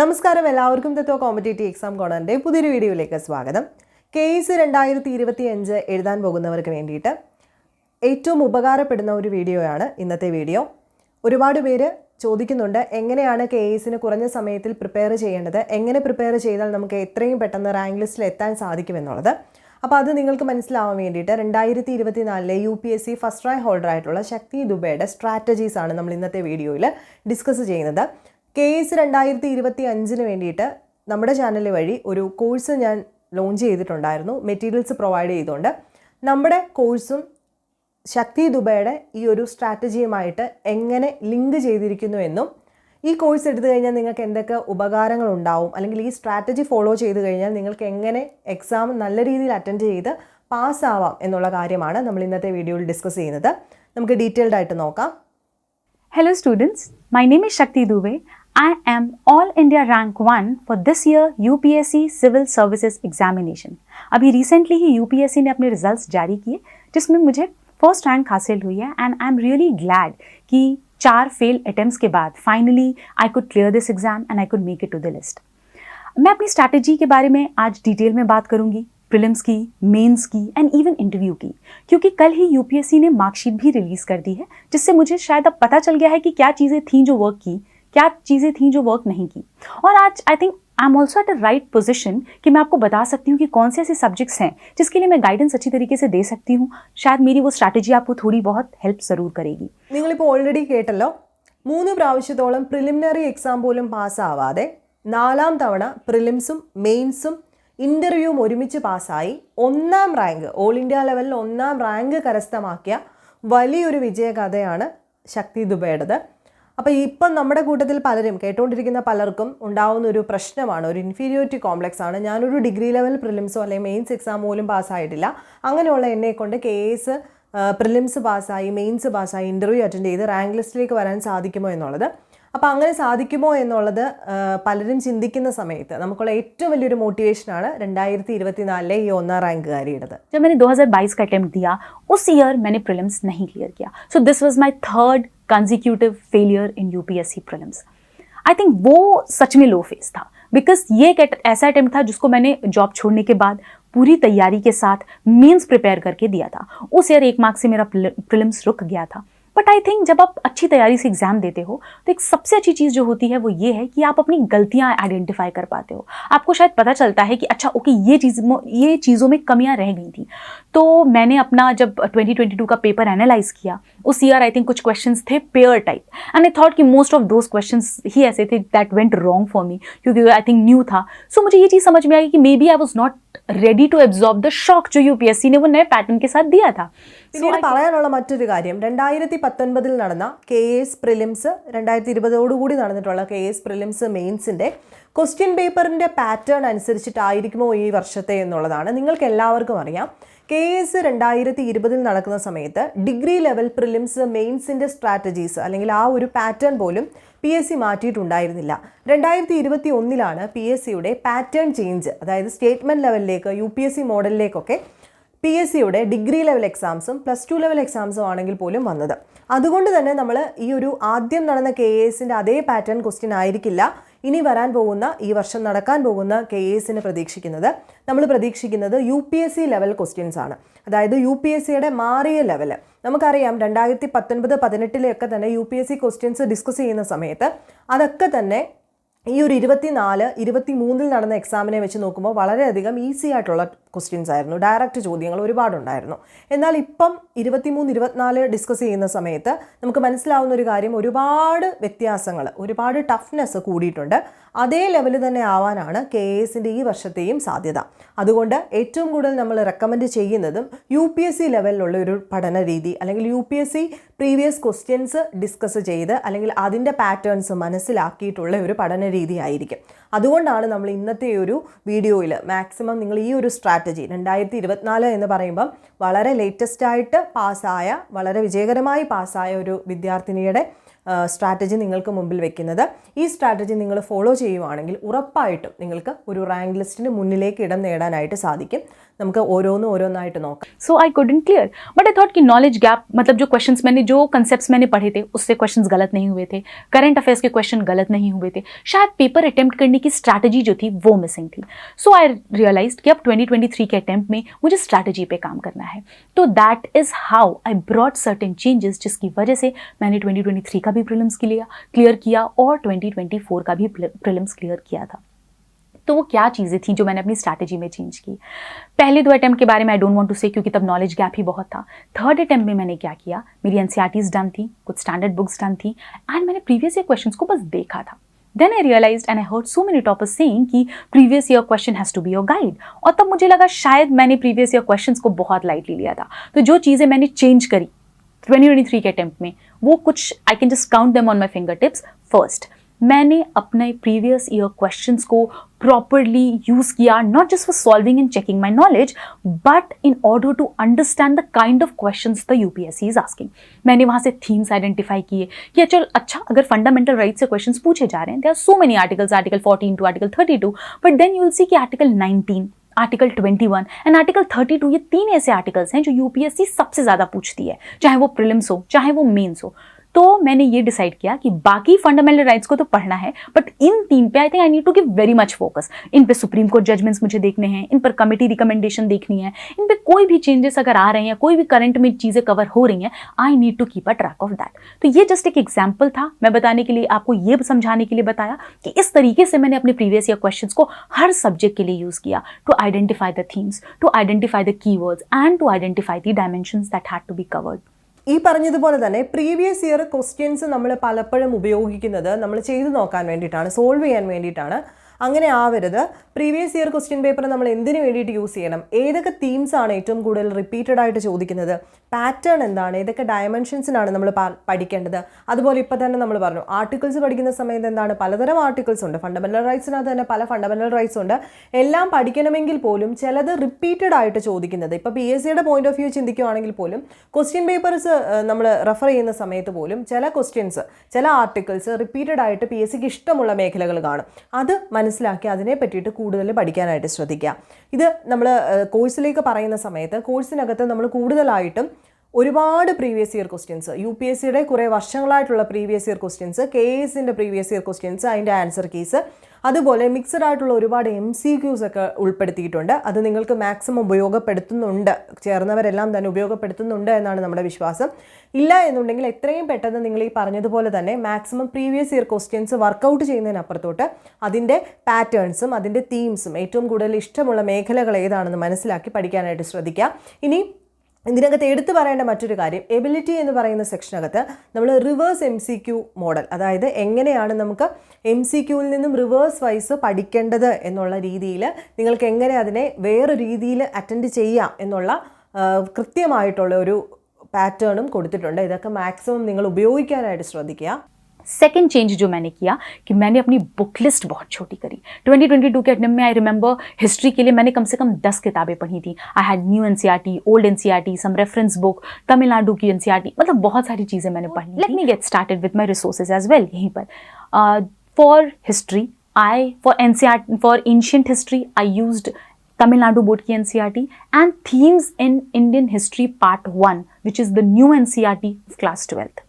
നമസ്കാരം എല്ലാവർക്കും തത്വ competitive exam കോണറിന്റെ പുതിയൊരു വീഡിയോയിലേക്ക് സ്വാഗതം. കേസ് രണ്ടായിരത്തി ഇരുപത്തി അഞ്ച് എഴുതാൻ പോകുന്നവർക്ക് വേണ്ടിയിട്ട് ഏറ്റവും ഉപകാരപ്പെടുന്ന ഒരു വീഡിയോയാണ് ഇന്നത്തെ വീഡിയോ. ഒരുപാട് പേര് ചോദിക്കുന്നുണ്ട് എങ്ങനെയാണ് കെ എസിന് കുറഞ്ഞ സമയത്തിൽ പ്രിപ്പയർ ചെയ്യേണ്ടത്? എങ്ങനെ പ്രിപ്പയർ ചെയ്താൽ നമുക്ക് എത്രയും പെട്ടെന്ന് റാങ്ക് ലിസ്റ്റിൽ എത്താൻ സാധിക്കുമെന്നുള്ളത്. അപ്പോൾ അത് നിങ്ങൾക്ക് മനസ്സിലാവാൻ വേണ്ടിയിട്ട് രണ്ടായിരത്തി ഇരുപത്തി നാലിലെ U P S C first rank holder ആയിട്ടുള്ള ശക്തി ദുബൈയുടെ സ്ട്രാറ്റജീസ് ആണ് നമ്മൾ ഇന്നത്തെ വീഡിയോയിൽ ഡിസ്കസ് ചെയ്യുന്നത്. കെ എസ് രണ്ടായിരത്തി ഇരുപത്തി അഞ്ചിന് വേണ്ടിയിട്ട് നമ്മുടെ ചാനൽ വഴി ഒരു കോഴ്സ് ഞാൻ ലോഞ്ച് ചെയ്തിട്ടുണ്ടായിരുന്നു. മെറ്റീരിയൽസ് പ്രൊവൈഡ് ചെയ്തുകൊണ്ട്. നമ്മുടെ കോഴ്സും ശക്തി ദുബൈയുടെ ഈ ഒരു സ്ട്രാറ്റജിയുമായിട്ട് എങ്ങനെ ലിങ്ക് ചെയ്തിരിക്കുന്നു എന്നും ഈ കോഴ്സ് എടുത്തു കഴിഞ്ഞാൽ നിങ്ങൾക്ക് എന്തൊക്കെ ഉപകാരങ്ങൾ ഉണ്ടാവും അല്ലെങ്കിൽ ഈ സ്ട്രാറ്റജി ഫോളോ ചെയ്ത് കഴിഞ്ഞാൽ നിങ്ങൾക്ക് എങ്ങനെ എക്സാം നല്ല രീതിയിൽ അറ്റൻഡ് ചെയ്ത് പാസ്സാവാം എന്നുള്ള കാര്യമാണ് നമ്മൾ ഇന്നത്തെ വീഡിയോയിൽ ഡിസ്കസ് ചെയ്യുന്നത്. നമുക്ക് ഡീറ്റെയിൽഡ് ആയിട്ട് നോക്കാം. Hello students my name is Shakti Dubey. I am All India Rank 1 for this year UPSC Civil Services Examination. अभी रिसेंटली ही यूपीएससी ने अपने रिजल्ट्स जारी किए, जिसमें मुझे फ़र्स्ट रैंक हासिल हुई है and I am really glad कि चार फेल अटेम्प्ट्स के बाद finally I could clear this exam and I could make it to the list मैं अपनी स्ट्रैटेजी के बारे में आज डिटेल में बात करूँगी प्रिलिम्स की मेंस की एंड इवन इंटरव्यू की, क्योंकि कल ही यूपीएससी ने मार्कशीट भी रिलीज़ कर दी है, जिससे मुझे शायद अब पता चल गया है कि क्या चीज़ें थी जो वर्क की क्या चीज़ें थी जो वर्क नहीं की और आज I think I am also at a right position कि मैं आपको बता सकती हूँ कि कौन से ऐसे सब्जेक्ट्स हैं जिसके लिए मैं गाइडेंस अच्छी तरीके से दे सकती हूँ शायद मेरी वो स्ट्रैटेजी आपको थोड़ी बहुत हेल्प ज़रूर करेगी നിങ്ങളിപ്പോൾ ഓൾറെഡി കേട്ടല്ലോ മൂന്ന് പ്രാവശ്യത്തോളം പ്രിലിമിനറി എക്സാം പോലും പാസ്സാവാതെ നാലാം തവണ പ്രിലിംസും മെയിൻസും ഇൻ്റർവ്യൂവും ഒരുമിച്ച് പാസ്സായി ഒന്നാം റാങ്ക് ഓൾ ഇന്ത്യ ലെവലിൽ ഒന്നാം റാങ്ക് കരസ്ഥമാക്കിയ വലിയൊരു വിജയകഥയാണ് ശക്തി ദുബൈയുടേത് അപ്പോൾ ഇപ്പം നമ്മുടെ കൂട്ടത്തിൽ പലരും കേട്ടുകൊണ്ടിരിക്കുന്ന പലർക്കും ഉണ്ടാവുന്ന ഒരു പ്രശ്നമാണ് ഒരു ഇൻഫീരിയോറിറ്റി കോംപ്ലക്സ് ആണ് ഞാനൊരു ഡിഗ്രി ലെവൽ പ്രിലിംസോ അല്ലെങ്കിൽ മെയിൻസ് എക്സാം പോലും പാസ്സായിട്ടില്ല അങ്ങനെയുള്ള എന്നെ കൊണ്ട് കേസ് പ്രിലിംസ് പാസ്സായി മെയിൻസ് പാസ്സായി ഇൻ്റർവ്യൂ അറ്റൻഡ് ചെയ്ത് റാങ്ക് ലിസ്റ്റിലേക്ക് വരാൻ സാധിക്കുമോ എന്നുള്ളത് അപ്പോൾ അങ്ങനെ സാധിക്കുമോ എന്നുള്ളത് ആ, പലരും ചിന്തിക്കുന്ന സമയത്ത് നമുക്കുള്ള ഏറ്റവും വലിയൊരു മോട്ടിവേഷനാണ് രണ്ടായിരത്തി ഇരുപത്തിനാലിലെ ഈ ഒന്നാം റാങ്കുകാരിയുടേത് जब मैंने 2022 का अटेम्प्ट दिया उस ईयर मैंने प्रीलिम्स नहीं क्लियर किया so this was my third consecutive failure in UPSC prelims I think वो सच में लो फेस था बिकॉज़ ये एक ऐसा अटेम्प्ट था जिसको मैंने जॉब छोड़ने के बाद पूरी तैयारी के साथ मीन्स प्रिपेयर करके दिया था। उस ईयर एक मार्क्स से मेरा प्रिलिम्स रुक गया था। बट आई थिंक जब आप अच्छी तैयारी से एग्ज़ाम देते हो तो एक सबसे अच्छी चीज़ जो होती है वो ये है कि आप अपनी गलतियाँ आइडेंटिफाई कर पाते हो। आपको शायद पता चलता है कि अच्छा ओके ये चीज़ ये चीज़ों में कमियाँ रह गई थी। तो मैंने अपना जब 2022 का पेपर एनालाइज किया उस ईयर आई थिंक कुछ क्वेश्चन थे pair type and I thought कि मोस्ट ऑफ़ दोज क्वेश्चन ही ऐसे थे that went wrong for me क्योंकि आई थिंक न्यू था। सो so, मुझे ये चीज़ समझ में आई कि maybe I was not ready to absorb the shock to U P S സിന് മുന്നേ പാറ്റേൺ കെ സാത്ത് ദിയാ താ. പിന്നീട് പറയാനുള്ള മറ്റൊരു കാര്യം രണ്ടായിരത്തി പത്തൊൻപതിൽ നടന്ന കെ എസ് പ്രിലിംസ് രണ്ടായിരത്തി ഇരുപതോടുകൂടി നടന്നിട്ടുള്ള കെ എസ് പ്രിലിംസ് മെയിൻസിന്റെ ക്വസ്റ്റ്യൻ പേപ്പറിന്റെ പാറ്റേൺ അനുസരിച്ചിട്ടായിരിക്കുമോ ഈ വർഷത്തെ എന്നുള്ളതാണ്. നിങ്ങൾക്ക് എല്ലാവർക്കും അറിയാം. കെ എസ് രണ്ടായിരത്തി ഇരുപതിൽ നടക്കുന്ന സമയത്ത് ഡിഗ്രി ലെവൽ പ്രിലിംസ് മെയിൻസിന്റെ സ്ട്രാറ്റജീസ് അല്ലെങ്കിൽ ആ ഒരു പാറ്റേൺ പോലും പി എസ് സി മാറ്റിയിട്ടുണ്ടായിരുന്നില്ല. രണ്ടായിരത്തി ഇരുപത്തി ഒന്നിലാണ് പി എസ് സിയുടെ പാറ്റേൺ ചേഞ്ച് അതായത് സ്റ്റേറ്റ്മെന്റ് ലെവലിലേക്ക് യു പി എസ് സി മോഡലിലേക്കൊക്കെ പി എസ് സിയുടെ ഡിഗ്രി ലെവൽ എക്സാംസും പ്ലസ് ടു ലെവൽ എക്സാംസും ആണെങ്കിൽ പോലും വന്നത്. അതുകൊണ്ട് തന്നെ നമ്മൾ ഈ ഒരു ആദ്യം നടന്ന കെ എസിന്റെ അതേ പാറ്റേൺ ക്വസ്റ്റ്യൻ ആയിരിക്കില്ല. ഇനി വരാൻ പോകുന്ന ഈ വർഷം നടക്കാൻ പോകുന്ന കെ എസിന് പ്രതീക്ഷിക്കുന്നത്. നമ്മൾ പ്രതീക്ഷിക്കുന്നത് U P S C level questions ആണ്. അതായത് യു പി എസ് സിയുടെ മാറിയ ലെവൽ നമുക്കറിയാം രണ്ടായിരത്തി പത്തൊൻപത് പതിനെട്ടിലെയൊക്കെ തന്നെ U P S C questions discuss ചെയ്യുന്ന സമയത്ത് അതൊക്കെ തന്നെ ഈ ഒരു ഇരുപത്തിനാല് ഇരുപത്തി മൂന്നിൽ നടന്ന എക്സാമിനെ വെച്ച് നോക്കുമ്പോൾ വളരെയധികം ഈസി ആയിട്ടുള്ള ക്വസ്റ്റ്യൻസ് ആയിരുന്നു. ഡയറക്റ്റ് ചോദ്യങ്ങൾ ഒരുപാടുണ്ടായിരുന്നു. എന്നാൽ ഇപ്പം ഇരുപത്തിമൂന്ന് ഇരുപത്തിനാല് ഡിസ്കസ് ചെയ്യുന്ന സമയത്ത് നമുക്ക് മനസ്സിലാവുന്ന ഒരു കാര്യം ഒരുപാട് വ്യത്യാസങ്ങൾ ഒരുപാട് ടഫ്നെസ് കൂടിയിട്ടുണ്ട്. അതേ ലെവൽ തന്നെ ആവാനാണ് കെ എസിന്റെ ഈ വർഷത്തെയും സാധ്യത. അതുകൊണ്ട് ഏറ്റവും കൂടുതൽ നമ്മൾ റെക്കമെൻഡ് ചെയ്യുന്നതും യു പി എസ് സി ലെവലിലുള്ള ഒരു പഠന രീതി അല്ലെങ്കിൽ U P S C previous questions discuss ചെയ്ത് അല്ലെങ്കിൽ അതിന്റെ പാറ്റേൺസ് മനസ്സിലാക്കിയിട്ടുള്ള ഒരു പഠന രീതി ആയിരിക്കും. അതുകൊണ്ടാണ് നമ്മൾ ഇന്നത്തെ ഒരു വീഡിയോയിൽ മാക്സിമം നിങ്ങൾ ഈ ഒരു സ്ട്രാറ്റജി രണ്ടായിരത്തി ഇരുപത്തിനാല് എന്ന് പറയുമ്പം വളരെ ലേറ്റസ്റ്റ് ആയിട്ട് പാസ്സായ വളരെ വിജയകരമായി പാസ്സായ ഒരു വിദ്യാർത്ഥിനിയുടെ സ്ട്രാറ്റജി നിങ്ങൾക്ക് മുമ്പിൽ വെക്കുന്നത് ഈ സ്ട്രാറ്റജി നിങ്ങൾ ഫോളോ ചെയ്യുവാണെങ്കിൽ ഉറപ്പായിട്ടും നിങ്ങൾക്ക് ഒരു റാങ്ക് ലിസ്റ്റിന് മുന്നിലേക്ക് ഇടം നേടാനായിട്ട് സാധിക്കും നമുക്ക് ഓരോന്നും ഓരോന്നായിട്ട് നോക്കാം so I couldn't clear but I thought कि नॉलेज गैप मतलब जो क्वेश्चंस मैंने जो कंसेप्ट्स मैंने पढ़े थे उससे क्वेश्चंस गलत नहीं हुए थे करंट अफेयर्स के क्वेश्चन गलत नहीं हुए थे शायद पेपर अटेम्प्ट करने की स्ट्रैटेजी जो थी वो मिसिंग थी सो आई रियलाइज कि अब 2023 के अटेम्प्ट में मुझे स्ट्रैटेजी पे काम करना है तो that is how I brought certain changes जिसकी वजह से मैंने 2023 का भी प्रिलिम्स क्लियर क्लियर किया और 2024 का भी प्रिलिम्स क्लियर किया था। तो वो क्या चीज़ें थी जो मैंने अपनी स्ट्रैटेजी में चेंज की? पहले दो अटैम्प्ट के बारे में आई डोंट वांट टू से क्योंकि तब नॉलेज गैप ही बहुत था। थर्ड अटैम्प्ट में मैंने क्या किया? मेरी एनसीआरटीज डन थी, कुछ स्टैंडर्ड बुक्स डन थी एंड मैंने प्रीवियस ईयर क्वेश्चन को बस देखा था। Then I realise and I heard so many toppers saying कि previous year question has to be your guide और तब मुझे लगा शायद मैंने प्रीवियस ईयर क्वेश्चन को बहुत लाइटली लिया था। तो जो चीज़ें मैंने चेंज करी 2023 के अटैम्प्ट में, वो कुछ I can just count them on my finger tips first मैंने अपने प्रीवियस ईयर क्वेश्चन को प्रॉपरली यूज़ किया not just for solving and checking my knowledge but in order to understand the kind of question the U P S C is asking मैंने वहाँ से themes identify किए कि चल अच्छा अगर फंडामेंटल राइट से क्वेश्चन पूछे जा रहे हैं there are so many articles article 14 to article 32 but then you will see कि आर्टिकल 19 आर्टिकल 21 एंड आर्टिकल 32 ये तीन ऐसे आर्टिकल्स हैं जो यूपीएससी सबसे ज़्यादा पूछती है, चाहे वो प्रिलिम्स हो, चाहे वो मेन्स हो। तो मैंने ये डिसाइड किया कि बाकी फंडामेंटल राइट्स को तो पढ़ना है बट इन तीन पे I think I need to give very much focus in पे सुप्रीम कोर्ट जजमेंट्स मुझे देखने हैं, इन पर कमेटी रिकमेंडेशन देखनी है, इन पे कोई भी चेंजेस अगर आ रहे हैं, कोई भी करंट में चीज़ें कवर हो रही हैं I need to keep a track of that तो ये जस्ट एक एग्ज़ाम्पल था, मैं बताने के लिए आपको ये समझाने के लिए बताया कि इस तरीके से मैंने अपने प्रीवियस ईयर क्वेश्चन को हर सब्जेक्ट के लिए यूज़ किया to identify the themes to identify the key and to identify the dimension that had to be covered ഈ പറഞ്ഞതുപോലെ തന്നെ പ്രീവിയസ് ഇയർ ക്വസ്റ്റ്യൻസ് നമ്മൾ പലപ്പോഴും ഉപയോഗിക്കുന്നത് നമ്മൾ ചെയ്തു നോക്കാൻ വേണ്ടിയിട്ടാണ് സോൾവ് ചെയ്യാൻ വേണ്ടിയിട്ടാണ്. അങ്ങനെ ആവരുത്. പ്രീവിയസ് ഇയർ ക്വസ്റ്റ്യൻ പേപ്പർ നമ്മൾ എന്തിനു വേണ്ടിയിട്ട് യൂസ് ചെയ്യണം? ഏതൊക്കെ തീംസ് ആണ് ഏറ്റവും കൂടുതൽ റിപ്പീറ്റഡ് ആയിട്ട് ചോദിക്കുന്നത്? പാറ്റേൺ എന്താണ്? ഏതൊക്കെ ഡയമെൻഷൻസിനാണ് നമ്മൾ പഠിക്കേണ്ടത്? അതുപോലെ ഇപ്പോൾ തന്നെ നമ്മൾ പറഞ്ഞു ആർട്ടിക്കിൾസ് പഠിക്കുന്ന സമയത്ത് എന്താണ്? പലതരം ആർട്ടിക്കിൾസ് ഉണ്ട്. ഫണ്ടമെന്റൽ റൈറ്റ്സിനകത്ത് തന്നെ പല ഫണ്ടമെന്റൽ റൈറ്റ്സ് ഉണ്ട്. എല്ലാം പഠിക്കണമെങ്കിൽ പോലും ചിലത് റിപ്പീറ്റഡ് ആയിട്ട് ചോദിക്കുന്നത്. ഇപ്പോൾ പി എസ് സിയുടെ പോയിന്റ് ഓഫ് വ്യൂ ചിന്തിക്കുകയാണെങ്കിൽ പോലും ക്വസ്റ്റ്യൻ പേപ്പേഴ്സ് നമ്മൾ റെഫർ ചെയ്യുന്ന സമയത്ത് പോലും ചില ക്വസ്റ്റ്യൻസ് ചില ആർട്ടിക്കിൾസ് റിപ്പീറ്റഡ് ആയിട്ട് പി എസ് സിക്ക് ഇഷ്ടമുള്ള മേഖലകൾ കാണും. അത് മനസ്സിലാക്കി അതിനെ പറ്റിയിട്ട് കൂടുതൽ പഠിക്കാനായിട്ട് ശ്രദ്ധിക്കുക ഇത് നമ്മൾ കോഴ്സിലേക്ക് പറയുന്ന സമയത്ത് കോഴ്സിനകത്ത് നമ്മൾ കൂടുതലായിട്ടും ഒരുപാട് previous year questions U P S സിയുടെ കുറേ വർഷങ്ങളായിട്ടുള്ള പ്രീവിയസ് ഇയർ ക്വസ്റ്റ്യൻസ് കെ എസിന്റെ പ്രീവിയസ് ഇയർ ക്വസ്റ്റ്യൻസ് അതിന്റെ ആൻസർ കീസ് അതുപോലെ മിക്സഡ് ആയിട്ടുള്ള ഒരുപാട് എം സി ക്യൂസ് ഒക്കെ ഉൾപ്പെടുത്തിയിട്ടുണ്ട്. അത് നിങ്ങൾക്ക് മാക്സിമം ഉപയോഗപ്പെടുത്തുന്നുണ്ട്. ചേർന്നവരെല്ലാം തന്നെ ഉപയോഗപ്പെടുത്തുന്നുണ്ട് എന്നാണ് നമ്മുടെ വിശ്വാസം. ഇല്ല എന്നുണ്ടെങ്കിൽ എത്രയും പെട്ടെന്ന് നിങ്ങൾ ഈ പറഞ്ഞതുപോലെ തന്നെ maximum previous year questions work out ചെയ്യുന്നതിനപ്പുറത്തോട്ട് അതിന്റെ പാറ്റേൺസും അതിന്റെ തീംസും ഏറ്റവും കൂടുതൽ ഇഷ്ടമുള്ള മേഖലകൾ ഏതാണെന്ന് മനസ്സിലാക്കി പഠിക്കാനായിട്ട് ശ്രദ്ധിക്കുക ഇനി ഇതിനകത്ത് എടുത്തു പറയേണ്ട മറ്റൊരു കാര്യം എബിലിറ്റി എന്ന് പറയുന്ന സെക്ഷനകത്ത് നമ്മൾ reverse M C Q model അതായത് എങ്ങനെയാണ് നമുക്ക് എം സി ക്യൂവിൽ നിന്നും റിവേഴ്സ് വൈസ് പഠിക്കേണ്ടത് എന്നുള്ള രീതിയിൽ നിങ്ങൾക്ക് എങ്ങനെ അതിനെ വേറെ രീതിയിൽ അറ്റൻഡ് ചെയ്യാം എന്നുള്ള കൃത്യമായിട്ടുള്ള ഒരു പാറ്റേണും കൊടുത്തിട്ടുണ്ട്. ഇതൊക്കെ മാക്സിമം നിങ്ങൾ ഉപയോഗിക്കാനായിട്ട് ശ്രദ്ധിക്കുക. सेकेंड चेंज जो मैंने किया कि मैंने अपनी बुक लिस्ट बहुत छोटी करी। 2022 के अटेम्प्ट में आई रिमेंबर हिस्ट्री के लिए मैंने कम से कम 10 किताबें पढ़ी थी। I had new NCERT old NCERT some reference book Tamil Nadu की एनसीईआरटी मतलब बहुत सारी चीज़ें मैंने पढ़ी let me get started with my resources as well यहीं पर। For history I for NCR for ancient history I use Tamil Nadu board की NCERT and themes in Indian history part one which is the new NCERT class twelfth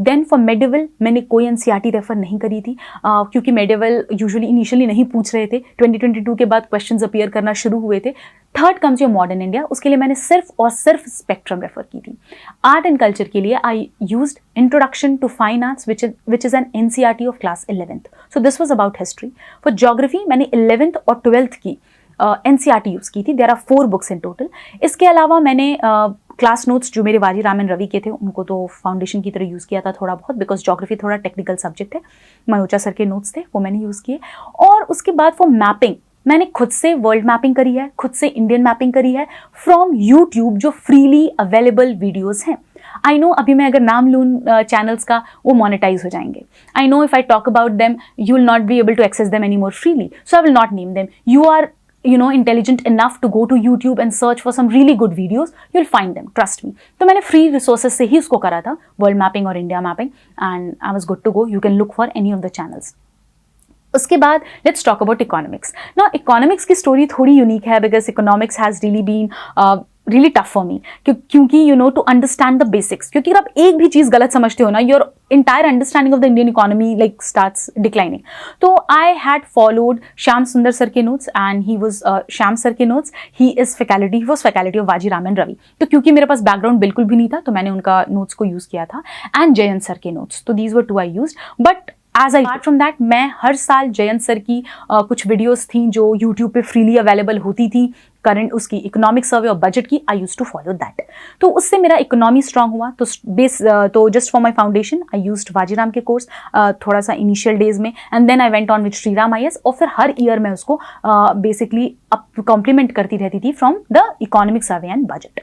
then for medieval मैंने कोई N refer नहीं करी थी। uh, क्योंकि medieval usually initially नहीं पूछ रहे थे। 2022 के बाद क्वेश्चंस अपीयर करना शुरू हुए थे। Third comes your modern India उसके लिए मैंने सिर्फ़ और सिर्फ़ स्पेक्ट्रम रेफर की थी। आर्ट एंड कल्चर के लिए I use introduction to fine arts which is an N C R T of class eleventh so this was about history for geography मैंने इलेवेंथ और ट्वेल्थ की N C R T use की थी। There are four books in total इसके अलावा मैंने class notes जो मेरे वाजी रामन रवि के थे, उनको तो फाउंडेशन की तरह यूज़ किया था थोड़ा बहुत बिकॉज़ जोग्राफी थोड़ा टेक्निकल सब्जेक्ट है। मनोचा सर के नोट्स थे, वो मैंने यूज़ किए। और उसके बाद फॉर मैपिंग मैंने खुद से वर्ल्ड मैपिंग करी है, खुद से इंडियन मैपिंग करी है फ्रॉम यूट्यूब जो फ्रीली अवेलेबल वीडियोज़ हैं। आई नो अभी मैं अगर नाम लूँ चैनल्स का, वो मोनेटाइज हो जाएँगे। I know if I talk about them you will not be able to access them any more freely so I will not name them you are you know intelligent enough to go to youtube and search for some really good videos you'll find them trust me तो मैंने free resources से ही उसको करा था world mapping और india mapping and i was good to go you can look for any of the channels उसके बाद let's talk about economics ना इकोनॉमिक्स की स्टोरी थोड़ी यूनिक है because economics has really been really tough for me क्योंकि you know to understand the basics क्योंकि अगर आप एक भी चीज़ गलत समझते हो ना your entire understanding of the Indian economy like starts declining तो I had followed Shyam Sundar sir के notes and he was Shyam sir के notes he is faculty he was faculty of Vajiram Ravi तो क्योंकि मेरे पास background बिल्कुल भी नहीं था तो मैंने उनका नोट्स को यूज़ किया था एंड जयंत सर के नोट्स तो these were two I use but as I from that मैं हर साल जयंत सर की uh, कुछ वीडियोस थी जो यूट्यूब पे फ्रीली अवेलेबल होती थी। करंट उसकी इकोनॉमिक सर्वे और बजट की I use to follow that तो उससे मेरा इकोनॉमी स्ट्रांग हुआ। तो बेस तो just for my foundation I use Vajiram के कोर्स थोड़ा सा इनिशियल डेज़ में। And then I went on with Sriram I S और फिर हर ईयर मैं उसको बेसिकली अप कॉम्प्लीमेंट करती रहती थी from the economic survey and budget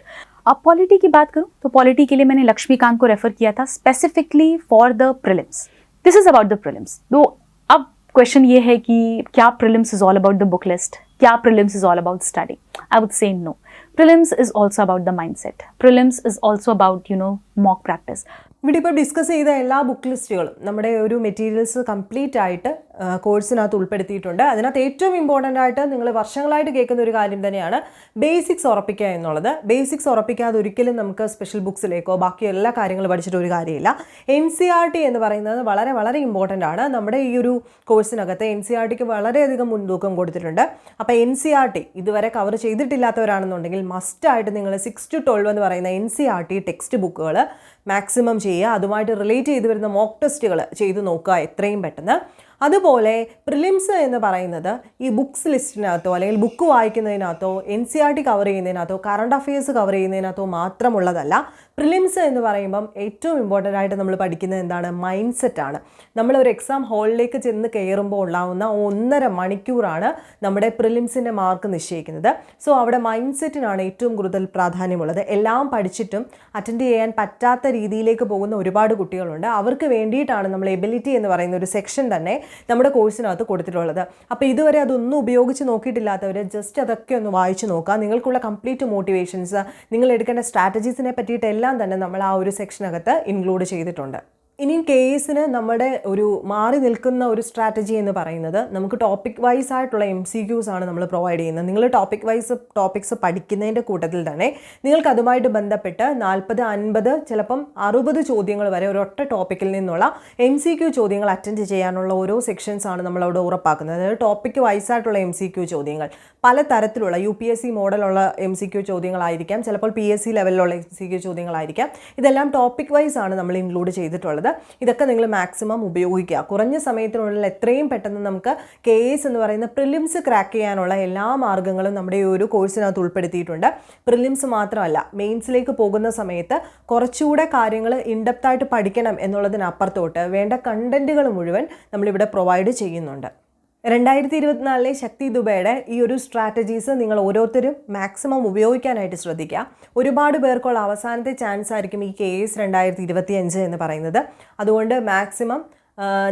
अब पॉलिटी की बात करूँ तो पॉलिटी के लिए मैंने लक्ष्मीकांत को रेफर किया था specifically for the prelims this is about the prelims तो अब क्वेश्चन ये है कि क्या prelims is all about the book list क्या prelims is all about study I would say no prelims is also about the mindset prelims is also about you know mock practice ഇവിടെ ഇപ്പോൾ discuss ചെയ്ത എല്ലാ book ലിസ്റ്റുകളും നമ്മുടെ ഒരു materials complete ആയിട്ട് ആ, കോഴ്സിനകത്ത് ഉൾപ്പെടുത്തിയിട്ടുണ്ട്. അതിനകത്ത് ഏറ്റവും ഇമ്പോർട്ടന്റ് ആയിട്ട് നിങ്ങൾ വർഷങ്ങളായിട്ട് കേൾക്കുന്ന ഒരു കാര്യം തന്നെയാണ് ബേസിക്സ് ഉറപ്പിക്കുക എന്നുള്ളത്. ബേസിക്സ് ഉറപ്പിക്കാതെ ഒരിക്കലും നമുക്ക് സ്പെഷ്യൽ ബുക്സിലേക്കോ ബാക്കി എല്ലാ കാര്യങ്ങളും പഠിച്ചിട്ട് ഒരു കാര്യമില്ല. എൻ സി ആർ ടി എന്ന് പറയുന്നത് വളരെ വളരെ ഇമ്പോർട്ടന്റ് ആണ്. നമ്മുടെ ഈ ഒരു കോഴ്സിനകത്ത് എൻ സി ആർ ടിക്ക് വളരെയധികം മുൻതൂക്കം കൊടുത്തിട്ടുണ്ട്. അപ്പോൾ എൻ സി ആർ ടി ഇതുവരെ കവർ ചെയ്തിട്ടില്ലാത്തവരാണെന്നുണ്ടെങ്കിൽ മസ്റ്റായിട്ട് നിങ്ങൾ സിക്സ് ടു ട്വൽവ് എന്ന് പറയുന്ന N C R T text ബുക്കുകൾ മാക്സിമം ചെയ്യുക. അതുമായിട്ട് റിലേറ്റ് ചെയ്ത് വരുന്ന മോക്ക് ടെസ്റ്റുകൾ ചെയ്ത് നോക്കുക എത്രയും പെട്ടെന്ന്. അതുപോലെ പ്രിലിംസ് എന്ന് പറയുന്നത് ഈ ബുക്സ് ലിസ്റ്റിനകത്തോ അല്ലെങ്കിൽ book വായിക്കുന്നതിനകത്തോ N C R T cover ചെയ്യുന്നതിനകത്തോ current affairs cover ചെയ്യുന്നതിനകത്തോ മാത്രമുള്ളതല്ല. പ്രിലിംസ് എന്ന് പറയുമ്പം ഏറ്റവും ഇമ്പോർട്ടന്റ് ആയിട്ട് നമ്മൾ പഠിക്കുന്നത് എന്താണ്? മൈൻഡ് സെറ്റാണ് ഒരു എക്സാം ഹാളിലേക്ക് ചെന്ന് കയറുമ്പോൾ ഉണ്ടാവുന്ന ഒന്നര മണിക്കൂറാണ് നമ്മുടെ പ്രിലിംസിന്റെ മാർക്ക് നിശ്ചയിക്കുന്നത്. സോ അവിടെ മൈൻഡ് സെറ്റിനാണ് ഏറ്റവും കൂടുതൽ പ്രാധാന്യമുള്ളത്. എല്ലാം പഠിച്ചിട്ടും അറ്റൻഡ് ചെയ്യാൻ പറ്റാത്ത രീതിയിലേക്ക് പോകുന്ന ഒരുപാട് കുട്ടികളുണ്ട്. അവർക്ക് വേണ്ടിയിട്ടാണ് നമ്മൾ എബിലിറ്റി എന്ന് പറയുന്ന ഒരു സെക്ഷൻ തന്നെ നമ്മുടെ കോഴ്സിനകത്ത് കൊടുത്തിട്ടുള്ളത്. അപ്പോൾ ഇതുവരെ അതൊന്നും ഉപയോഗിച്ച് നോക്കിയിട്ടില്ലാത്തവർ ജസ്റ്റ് അതൊക്കെ ഒന്ന് വായിച്ച് നോക്കുക. നിങ്ങൾക്കുള്ള കംപ്ലീറ്റ് മോട്ടിവേഷൻസ് നിങ്ങൾ എടുക്കേണ്ട സ്ട്രാറ്റജീസിനെ പറ്റിയിട്ടെല്ലാം തന്നെ നമ്മൾ ആ ഒരു സെക്ഷനകത്ത് ഇൻക്ലൂഡ് ചെയ്തിട്ടുണ്ട്. ഇനിയും കേസിന് നമ്മുടെ ഒരു മാറി നിൽക്കുന്ന ഒരു സ്ട്രാറ്റജി എന്ന് പറയുന്നത് നമുക്ക് ടോപ്പിക് വൈസ് ആയിട്ടുള്ള എം സി ക്യൂസ് ആണ് നമ്മൾ പ്രൊവൈഡ് ചെയ്യുന്നത്. നിങ്ങൾ ടോപ്പിക് വൈസ് ടോപ്പിക്സ് പഠിക്കുന്നതിന്റെ കൂട്ടത്തിൽ തന്നെ നിങ്ങൾക്ക് അതുമായിട്ട് ബന്ധപ്പെട്ട് നാൽപ്പത് അൻപത് ചിലപ്പം അറുപത് ചോദ്യങ്ങൾ വരെ ഒരൊറ്റ ടോപ്പിക്കിൽ നിന്നുള്ള എം സി ക്യൂ ചോദ്യങ്ങൾ അറ്റൻഡ് ചെയ്യാനുള്ള ഓരോ സെക്ഷൻസ് ആണ് നമ്മളവിടെ ഉറപ്പാക്കുന്നത്. അതായത് ടോപ്പിക് വൈസ് ആയിട്ടുള്ള എം സി ക്യൂ ചോദ്യങ്ങൾ. പല തരത്തിലുള്ള യു പി എസ് സി മോഡലുള്ള എം സി ക്യൂ ചോദ്യങ്ങളായിരിക്കാം. ചിലപ്പോൾ പി എസ് സി ലെവലിലുള്ള എം സി ക്യൂ ചോദ്യങ്ങളായിരിക്കാം. ഇതെല്ലാം ടോപ്പിക് വൈസ് ആണ് നമ്മൾ ഇൻക്ലൂഡ് ചെയ്തിട്ടുള്ളത്. ഇതൊക്കെ നിങ്ങൾ മാക്സിമം ഉപയോഗിക്കുക. കുറഞ്ഞ സമയത്തിനുള്ളിൽ എത്രയും പെട്ടെന്ന് നമുക്ക് കെ എസ് എന്ന് പറയുന്ന പ്രിലിംസ് ക്രാക്ക് ചെയ്യാനുള്ള എല്ലാ മാർഗങ്ങളും നമ്മുടെ ഈ ഒരു കോഴ്സിനകത്ത് ഉൾപ്പെടുത്തിയിട്ടുണ്ട്. പ്രിലിംസ് മാത്രമല്ല മെയിൻസിലേക്ക് പോകുന്ന സമയത്ത് കുറച്ചുകൂടെ കാര്യങ്ങൾ ഇൻഡെപ്തായിട്ട് പഠിക്കണം എന്നുള്ളതിനപ്പുറത്തോട്ട് വേണ്ട കണ്ടന്റുകൾ മുഴുവൻ നമ്മളിവിടെ പ്രൊവൈഡ് ചെയ്യുന്നുണ്ട്. രണ്ടായിരത്തി ഇരുപത്തിനാലിലെ ശക്തി ദുബയുടെ ഈ ഒരു സ്ട്രാറ്റജീസ് നിങ്ങൾ ഓരോരുത്തരും മാക്സിമം ഉപയോഗിക്കാനായിട്ട് ശ്രദ്ധിക്കുക. ഒരുപാട് പേർക്കുള്ള അവസാനത്തെ ചാൻസ് ആയിരിക്കും ഈ കെ എസ് രണ്ടായിരത്തി ഇരുപത്തി അഞ്ച് എന്ന് പറയുന്നത്. അതുകൊണ്ട് മാക്സിമം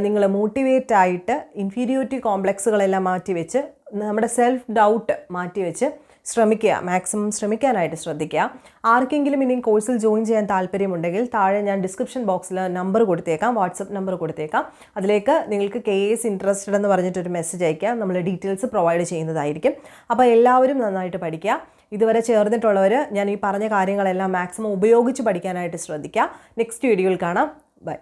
നിങ്ങൾ മോട്ടിവേറ്റ് ആയിട്ട് ഇൻഫീരിയോറിറ്റി കോംപ്ലക്സുകളെല്ലാം മാറ്റിവെച്ച് നമ്മുടെ സെൽഫ് ഡൗട്ട് മാറ്റിവെച്ച് ശ്രമിക്കുക മാക്സിമം ശ്രമിക്കാനായിട്ട് ശ്രദ്ധിക്കുക. ആർക്കെങ്കിലും ഇനി കോഴ്സിൽ ജോയിൻ ചെയ്യാൻ താല്പര്യമുണ്ടെങ്കിൽ താഴെ ഞാൻ ഡിസ്ക്രിപ്ഷൻ ബോക്സിൽ നമ്പർ കൊടുത്തേക്കാം വാട്സപ്പ് നമ്പർ കൊടുത്തേക്കാം. അതിലേക്ക് നിങ്ങൾക്ക് കെ എസ് ഇൻട്രസ്റ്റഡ് എന്ന് പറഞ്ഞിട്ടൊരു മെസ്സേജ് അയക്കുക നമ്മൾ ഡീറ്റെയിൽസ് പ്രൊവൈഡ് ചെയ്യുന്നതായിരിക്കും. അപ്പോൾ എല്ലാവരും നന്നായിട്ട് പഠിക്കുക. ഇതുവരെ ചേർന്നിട്ടുള്ളവർ ഞാൻ ഈ പറഞ്ഞ കാര്യങ്ങളെല്ലാം മാക്സിമം ഉപയോഗിച്ച് പഠിക്കാനായിട്ട് ശ്രദ്ധിക്കുക. നെക്സ്റ്റ് വീഡിയോയിൽ കാണാം. ബൈ